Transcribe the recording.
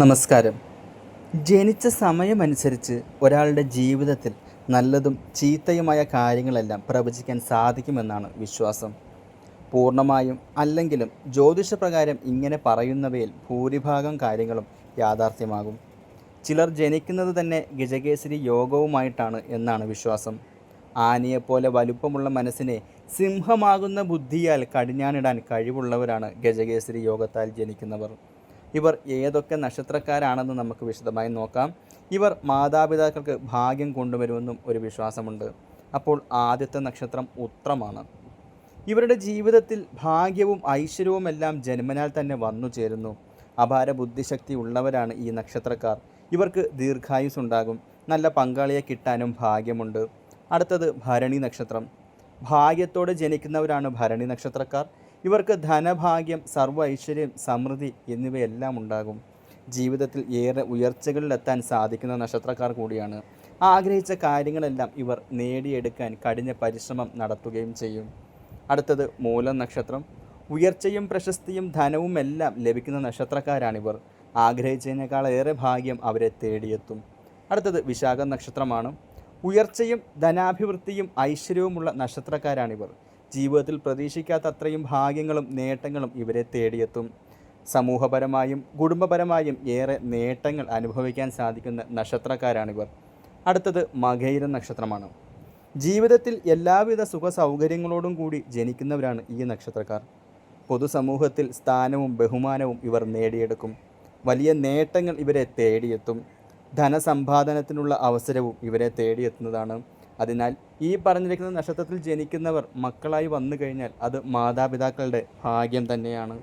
നമസ്കാരം. ജനിച്ച സമയമനുസരിച്ച് ഒരാളുടെ ജീവിതത്തിൽ നല്ലതും ചീത്തയുമായ കാര്യങ്ങളെല്ലാം പ്രവചിക്കാൻ സാധിക്കുമെന്നാണ് വിശ്വാസം. പൂർണമായും അല്ലെങ്കിലും ജ്യോതിഷപ്രകാരം ഇങ്ങനെ പറയുന്നവയിൽ ഭൂരിഭാഗം കാര്യങ്ങളും യാഥാർത്ഥ്യമാകും. ചിലർ ജനിക്കുന്നത് തന്നെ ഗജകേസരി യോഗവുമായിട്ടാണ് എന്നാണ് വിശ്വാസം. ആനയെപ്പോലെ വലുപ്പമുള്ള മനസ്സിനെ സിംഹമാകുന്ന ബുദ്ധിയാൽ കടിഞ്ഞാണിടാൻ കഴിവുള്ളവരാണ് ഗജകേസരി യോഗത്താൽ ജനിക്കുന്നവർ. ഇവർ ഏതൊക്കെ നക്ഷത്രക്കാരാണെന്ന് നമുക്ക് വിശദമായി നോക്കാം. ഇവർ മാതാപിതാക്കൾക്ക് ഭാഗ്യം കൊണ്ടുവരുമെന്നും ഒരു വിശ്വാസമുണ്ട്. അപ്പോൾ ആദ്യത്തെ നക്ഷത്രം ഉത്രമാണ്. ഇവരുടെ ജീവിതത്തിൽ ഭാഗ്യവും ഐശ്വര്യവും എല്ലാം ജന്മനാൽ തന്നെ വന്നു ചേരുന്നു. അപാര ബുദ്ധിശക്തി ഉള്ളവരാണ് ഈ നക്ഷത്രക്കാർ. ഇവർക്ക് ദീർഘായുസ് ഉണ്ടാകും. നല്ല പങ്കാളിയെ കിട്ടാനും ഭാഗ്യമുണ്ട്. അടുത്തത് ഭരണി നക്ഷത്രം. ഭാഗ്യത്തോടെ ജനിക്കുന്നവരാണ് ഭരണി നക്ഷത്രക്കാർ. ഇവർക്ക് ധനഭാഗ്യം സർവ ഐശ്വര്യം സമൃദ്ധി എന്നിവയെല്ലാം ഉണ്ടാകും. ജീവിതത്തിൽ ഏറെ ഉയർച്ചകളിലെത്താൻ സാധിക്കുന്ന നക്ഷത്രക്കാർ കൂടിയാണ്. ആഗ്രഹിച്ച കാര്യങ്ങളെല്ലാം ഇവർ നേടിയെടുക്കാൻ കഠിന പരിശ്രമം നടത്തുകയും ചെയ്യും. അടുത്തത് മൂലം നക്ഷത്രം. ഉയർച്ചയും പ്രശസ്തിയും ധനവും എല്ലാം ലഭിക്കുന്ന നക്ഷത്രക്കാരാണിവർ. ആഗ്രഹിച്ചതിനേക്കാൾ ഏറെ ഭാഗ്യം അവരെ തേടിയെത്തും. അടുത്തത് വിശാഖ നക്ഷത്രമാണ്. ഉയർച്ചയും ധനാഭിവൃദ്ധിയും ഐശ്വര്യവുമുള്ള നക്ഷത്രക്കാരാണിവർ. ജീവിതത്തിൽ പ്രതീക്ഷിക്കാത്ത അത്രയും ഭാഗ്യങ്ങളും നേട്ടങ്ങളും ഇവരെ തേടിയെത്തും. സമൂഹപരമായും കുടുംബപരമായും ഏറെ നേട്ടങ്ങൾ അനുഭവിക്കാൻ സാധിക്കുന്ന നക്ഷത്രക്കാരാണിവർ. അടുത്തത് മകയിര നക്ഷത്രമാണ്. ജീവിതത്തിൽ എല്ലാവിധ സുഖ സൗകര്യങ്ങളോടും കൂടി ജനിക്കുന്നവരാണ് ഈ നക്ഷത്രക്കാർ. പൊതുസമൂഹത്തിൽ സ്ഥാനവും ബഹുമാനവും ഇവർ നേടിയെടുക്കും. വലിയ നേട്ടങ്ങൾ ഇവരെ തേടിയെത്തും. ധനസമ്പാദനത്തിനുള്ള അവസരവും ഇവരെ തേടിയെത്തുന്നതാണ്. അതിനാൽ ഈ പറഞ്ഞിരിക്കുന്ന നക്ഷത്രത്തിൽ ജനിക്കുന്നവർ മക്കളായി വന്നു കഴിഞ്ഞാൽ അത് മാതാപിതാക്കളുടെ ഭാഗ്യം തന്നെയാണ്.